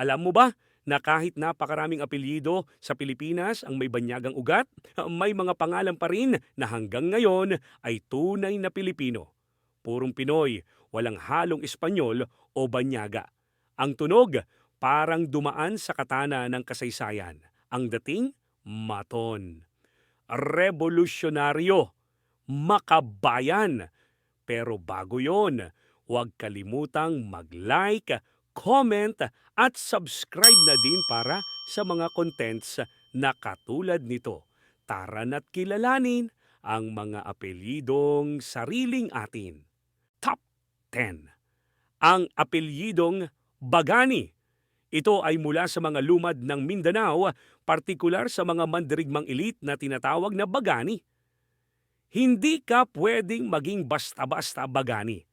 Alam mo ba na kahit napakaraming apelyido sa Pilipinas ang may banyagang ugat, may mga pangalan pa rin na hanggang ngayon ay tunay na Pilipino. Purong Pinoy, walang halong Espanyol o banyaga. Ang tunog, parang dumaan sa katana ng kasaysayan. Ang dating, maton. Revolusyonaryo. Makabayan. Pero bago yon, huwag kalimutang mag-like, comment at subscribe na din para sa mga contents na katulad nito. Tara na't kilalanin ang mga apelyidong sariling atin. Top 10. Ang apelyidong Bagani. Ito ay mula sa mga lumad ng Mindanao, partikular sa mga mandirigmang elite na tinatawag na Bagani. Hindi ka pwedeng maging basta-basta Bagani.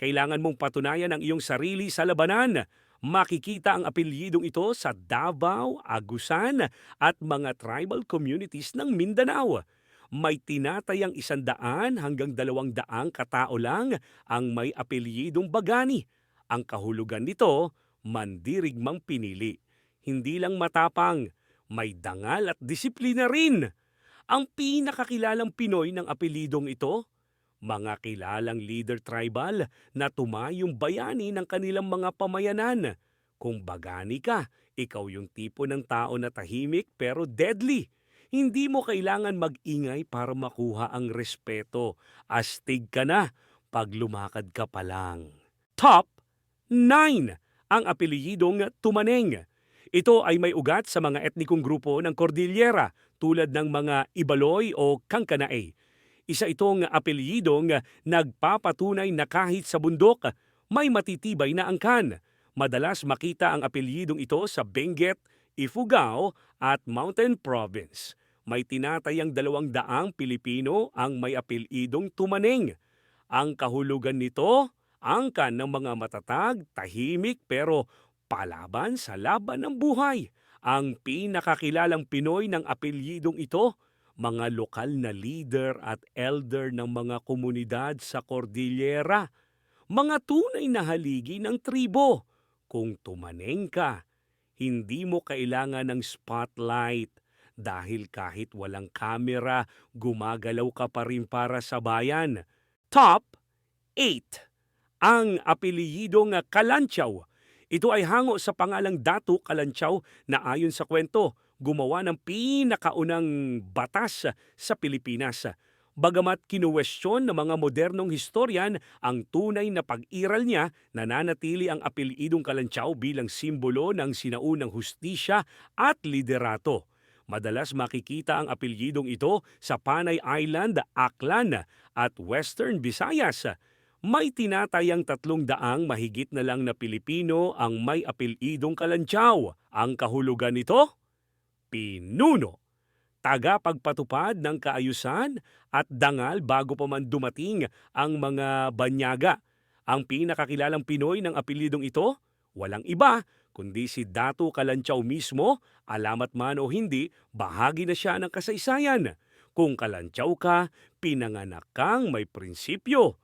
Kailangan mong patunayan ang iyong sarili sa labanan. Makikita ang apelyidong ito sa Davao, Agusan at mga tribal communities ng Mindanao. May tinatayang isandaan hanggang dalawang daang katao lang ang may apelyidong Bagani. Ang kahulugan nito, mandirigmang pinili. Hindi lang matapang, may dangal at disiplina rin. Ang pinakakilalang Pinoy ng apelidong ito, mga kilalang leader tribal na tumayong bayani ng kanilang mga pamayanan. Kung bagani ka, ikaw yung tipo ng tao na tahimik pero deadly. Hindi mo kailangan mag-ingay para makuha ang respeto. Astig ka na pag lumakad ka pa lang. Top 9. Ang apelyidong Tumaneng. Ito ay may ugat sa mga etnikong grupo ng Cordillera tulad ng mga Ibaloy o Kangkanae. Isa itong apelyidong nagpapatunay na kahit sa bundok, may matitibay na angkan. Madalas makita ang apelyidong ito sa Benguet, Ifugao at Mountain Province. May tinatayang dalawang daang Pilipino ang may apelyidong Tumaneng. Ang kahulugan nito, angkan ng mga matatag, tahimik pero palaban sa laban ng buhay. Ang pinakakilalang Pinoy ng apelyidong ito, mga lokal na leader at elder ng mga komunidad sa Cordillera, mga tunay na haligi ng tribo. Kung tumaneng ka, hindi mo kailangan ng spotlight dahil kahit walang kamera, gumagalaw ka pa rin para sa bayan. Top 8. Ang apelyidong Kalantyaw. Ito ay hango sa pangalang Datu Kalantyaw na ayon sa kwento, gumawa ng pinakaunang batas sa Pilipinas. Bagamat kinuwestiyon ng mga modernong historian ang tunay na pag-iral niya, nananatili ang apelyidong Kalantyaw bilang simbolo ng sinaunang hustisya at liderato. Madalas makikita ang apelyidong ito sa Panay Island, Aklan at Western Visayas. May tinatayang tatlong daang mahigit na lang na Pilipino ang may apelyidong Kalantyaw. Ang kahulugan nito? Pinuno. Tagapagpatupad ng kaayusan at dangal bago pa man dumating ang mga banyaga. Ang pinakakilalang Pinoy ng apelyidong ito, walang iba kundi si Datu Kalantyaw mismo, alamat man o hindi, bahagi na siya ng kasaysayan. Kung kalantyaw ka, pinanganak kang may prinsipyo.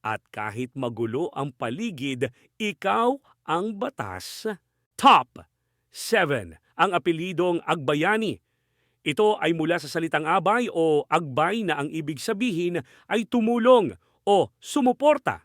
At kahit magulo ang paligid, ikaw ang batas. Top 7. Ang apelidong Agbayani. Ito ay mula sa salitang abay o agbay na ang ibig sabihin ay tumulong o sumuporta.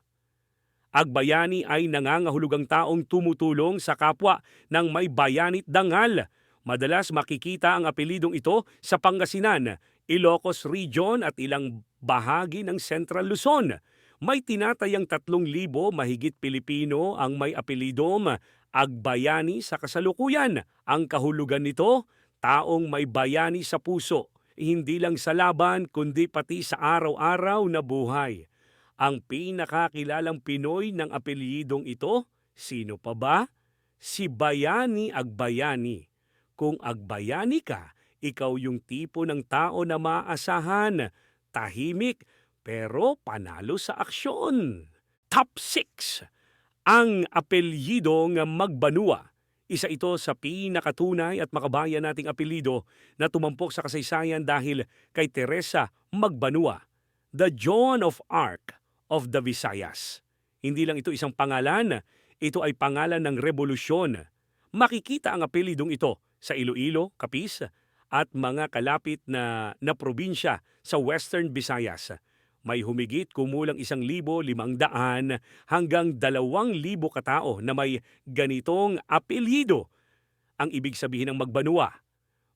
Agbayani ay nangangahulugang taong tumutulong sa kapwa ng may bayanit dangal. Madalas makikita ang apelidong ito sa Pangasinan, Ilocos Region at ilang bahagi ng Central Luzon. May tinatayang tatlong libo mahigit Pilipino ang may apelidom Agbayani sa kasalukuyan. Ang kahulugan nito, taong may bayani sa puso, hindi lang sa laban kundi pati sa araw-araw na buhay. Ang pinakakilalang Pinoy ng apelyidong ito, sino pa ba? Si Bayani Agbayani. Kung agbayani ka, ikaw yung tipo ng tao na maasahan, tahimik, pero panalo sa aksyon. Top 6. Ang apelyidong Magbanua. Isa ito sa pinakatunay at makabayan nating apelido na tumampok sa kasaysayan dahil kay Teresa Magbanua, the Joan of Arc of the Visayas. Hindi lang ito isang pangalan, ito ay pangalan ng revolusyon. makikita ang apelidong ito sa Iloilo, Capiz, at mga kalapit na, na probinsya sa Western Visayas. May humigit kumulang isang libo limang daan hanggang dalawang libo katao na may ganitong apelyido. Ang ibig sabihin ng magbanua.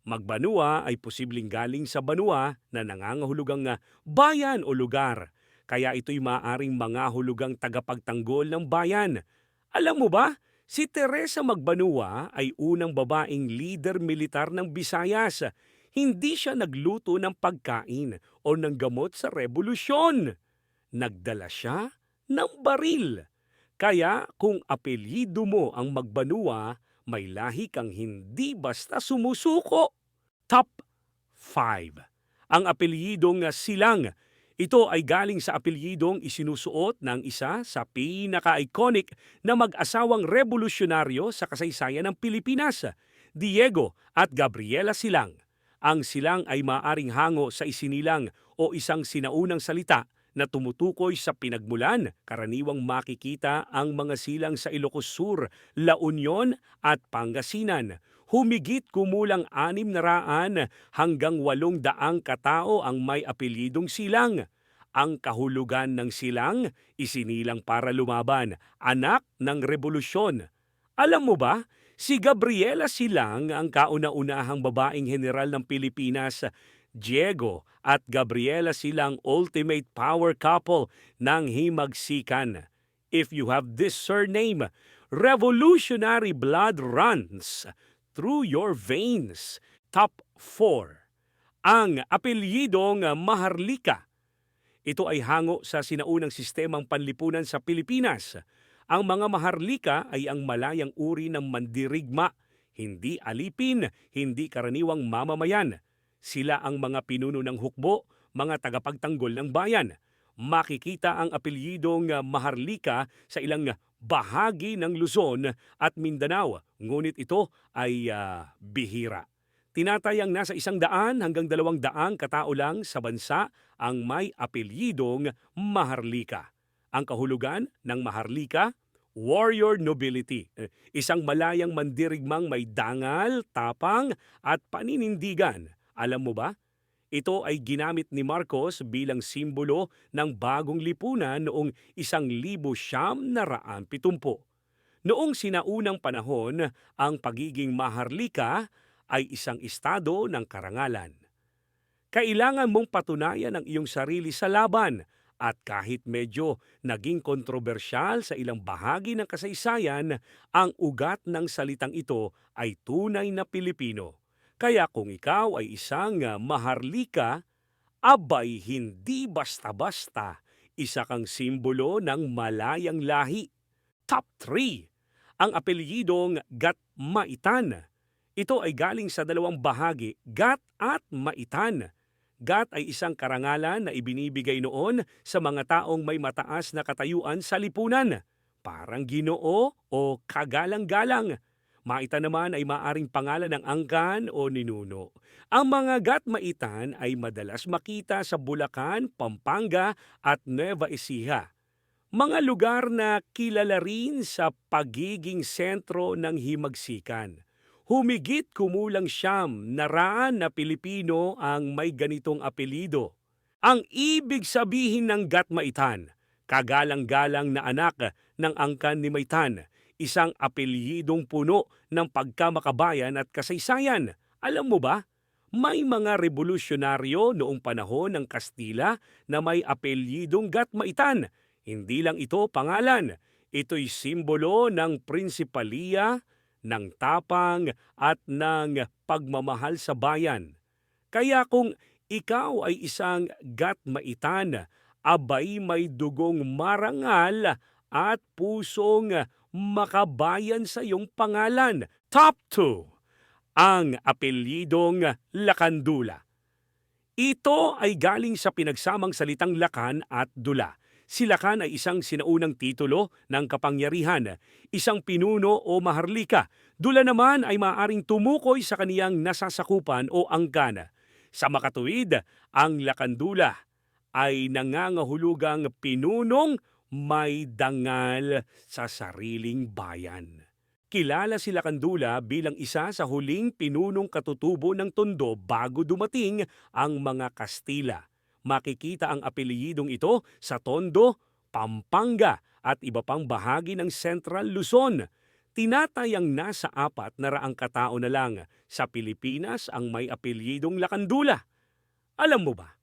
Magbanua ay posibleng galing sa banua na nangangahulugang nga bayan o lugar. Kaya ito'y maaring mangahulugang tagapagtanggol ng bayan. Alam mo ba, si Teresa Magbanua ay unang babaeng leader militar ng Visayas. Hindi siya nagluto ng pagkain o ng gamot sa revolusyon. Nagdala siya ng baril. Kaya kung apelyido mo ang Magbanua, may lahi kang hindi basta sumusuko. Top 5. Ang apelyidong silang. Ito ay galing sa apelyidong isinusuot ng isa sa pinaka-iconic na mag-asawang revolusyonaryo sa kasaysayan ng Pilipinas, Diego at Gabriela Silang. Ang silang ay maaring hango sa isinilang o isang sinaunang salita na tumutukoy sa pinagmulan, karaniwang makikita ang mga silang sa Ilocos Sur, La Union at Pangasinan. Humigit kumulang anim na raan hanggang walong daang katao ang may apelyidong silang. Ang kahulugan ng silang, isinilang para lumaban, anak ng revolusyon. Alam mo ba, si Gabriela Silang ang kauna-unahang babaeng general ng Pilipinas Diego at Gabriela silang ultimate power couple ng himagsikan. If you have this surname, revolutionary blood runs through your veins. Top 4. Ang apelyidong Maharlika. Ito ay hango sa sinaunang sistemang panlipunan sa Pilipinas. Ang mga Maharlika ay ang malayang uri ng mandirigma, hindi alipin, hindi karaniwang mamamayan. Sila ang mga pinuno ng hukbo, mga tagapagtanggol ng bayan. Makikita ang apelyidong Maharlika sa ilang bahagi ng Luzon at Mindanao, ngunit ito ay ah, bihira. Tinatayang nasa isang daan hanggang dalawang daang katao lang sa bansa ang may apelyidong Maharlika. Ang kahulugan ng Maharlika, warrior nobility, isang malayang mandirigmang may dangal, tapang at paninindigan. Alam mo ba? Ito ay ginamit ni Marcos bilang simbolo ng bagong lipunan noong isang libo siyam na raan pitumpo. Noong sinaunang panahon, ang pagiging maharlika ay isang estado ng karangalan. Kailangan mong patunayan ang iyong sarili sa laban at kahit medyo naging kontrobersyal sa ilang bahagi ng kasaysayan, ang ugat ng salitang ito ay tunay na Pilipino. Kaya kung ikaw ay isang ah, maharlika, abay hindi basta-basta isa kang simbolo ng malayang lahi. Top 3. Ang apelyidong Gat Maitan. Ito ay galing sa dalawang bahagi, Gat at Maitan. Gat ay isang karangalan na ibinibigay noon sa mga taong may mataas na katayuan sa lipunan. Parang ginoo o kagalang-galang. Maita naman ay maaring pangalan ng angkan o ninuno. Ang mga gatmaitan ay madalas makita sa Bulacan, Pampanga at Nueva Ecija. Mga lugar na kilala rin sa pagiging sentro ng himagsikan. Humigit kumulang siyam na raan na Pilipino ang may ganitong apelido. Ang ibig sabihin ng gatmaitan, kagalang-galang na anak ng angkan ni Maitan, isang apelyidong puno ng pagkamakabayan at kasaysayan. Alam mo ba, may mga revolusyonaryo noong panahon ng Kastila na may apelyidong Gatmaitan. Hindi lang ito pangalan, ito'y simbolo ng prinsipalya, ng tapang at ng pagmamahal sa bayan. Kaya kung ikaw ay isang Gatmaitan, abay may dugong marangal at pusong makabayan sa iyong pangalan. Top 2. Ang apelyidong Lakandula. Ito ay galing sa pinagsamang salitang lakan at dula. Si Lakan ay isang sinaunang titulo ng kapangyarihan, isang pinuno o maharlika. Dula naman ay maaring tumukoy sa kaniyang nasasakupan o angkan. Sa makatuwid, ang lakandula ay nangangahulugang pinunong may dangal sa sariling bayan. Kilala si Lakandula bilang isa sa huling pinunong katutubo ng Tondo bago dumating ang mga Kastila. Makikita ang apelyidong ito sa Tondo, Pampanga at iba pang bahagi ng Central Luzon. Tinatayang nasa apat na raang katao na lang sa Pilipinas ang may apelyidong Lakandula. Alam mo ba,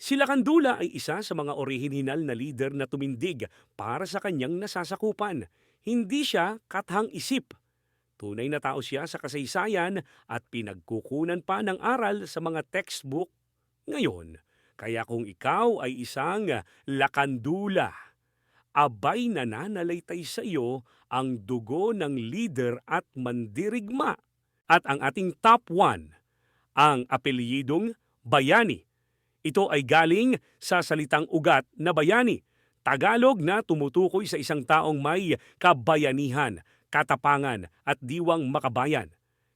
si Lakandula ay isa sa mga orihinal na leader na tumindig para sa kanyang nasasakupan. Hindi siya kathang isip. Tunay na tao siya sa kasaysayan at pinagkukunan pa ng aral sa mga textbook ngayon. Kaya kung ikaw ay isang lakandula, abay nananalaytay sa iyo ang dugo ng leader at mandirigma. At ang ating top 1, ang apelyidong Bayani. Ito ay galing sa salitang ugat na bayani, Tagalog na tumutukoy sa isang taong may kabayanihan, katapangan at diwang makabayan.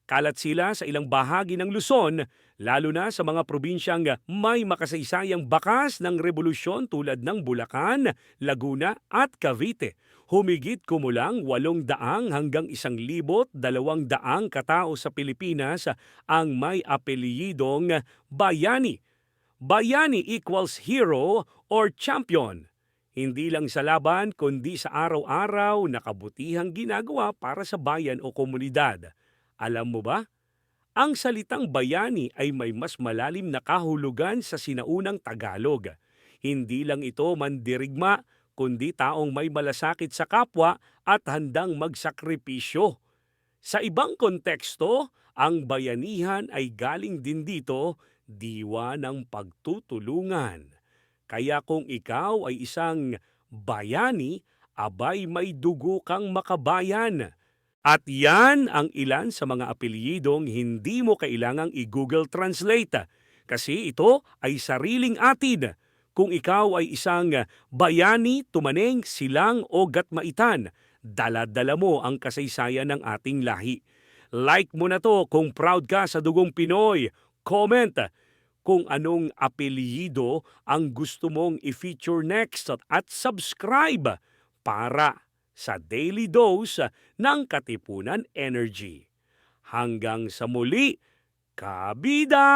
Kalat sila sa ilang bahagi ng Luzon, lalo na sa mga probinsyang may makasaysayang bakas ng revolusyon tulad ng Bulacan, Laguna at Cavite. Humigit kumulang walong daang hanggang isang libot dalawang daang katao sa Pilipinas ang may apelyidong Bayani. Bayani equals hero or champion. Hindi lang sa laban kundi sa araw-araw na kabutihang ginagawa para sa bayan o komunidad. Alam mo ba? Ang salitang bayani ay may mas malalim na kahulugan sa sinaunang Tagalog. Hindi lang ito mandirigma, kundi taong may malasakit sa kapwa at handang magsakripisyo. Sa ibang konteksto, ang bayanihan ay galing din dito, diwa ng pagtutulungan. Kaya kung ikaw ay isang bayani, abay may dugo kang makabayan. At yan ang ilan sa mga apelyidong hindi mo kailangang i-Google Translate kasi ito ay sariling atin. Kung ikaw ay isang bayani, tumaneng, silang o gatmaitan, dala-dala mo ang kasaysayan ng ating lahi. Like mo na to kung proud ka sa dugong Pinoy. Comment kung anong apelyido ang gusto mong i-feature next at subscribe para sa Daily Dose ng Katipunan Energy. Hanggang sa muli, Kabida!